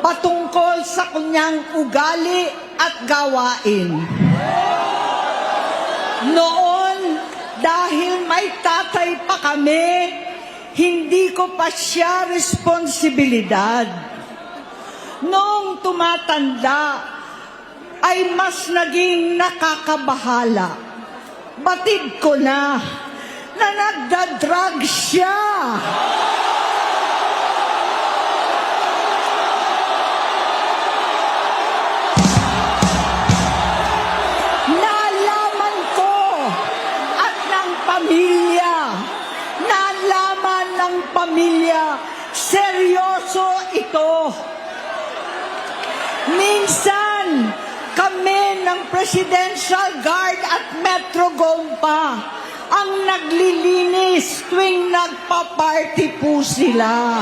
patungkol sa kanyang ugali at gawain. Noon, dahil may tatay pa kami, hindi ko pa siya responsibilidad. Noong tumatanda, ay mas naging nakakabahala. Batid ko na na nagda-drug siya. Pamilya, nalaman ng pamilya, seryoso ito. Minsan, kami ng Presidential Guard at Metro Gompa ang naglilinis tuwing nagpa-party po sila.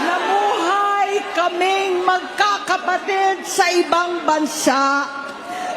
Namuhay kaming magkakapatid sa ibang bansa.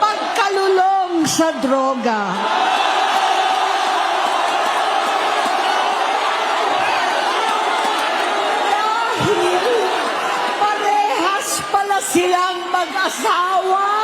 pagkalulong sa droga. Dahil parehas pala silang mag-asawa.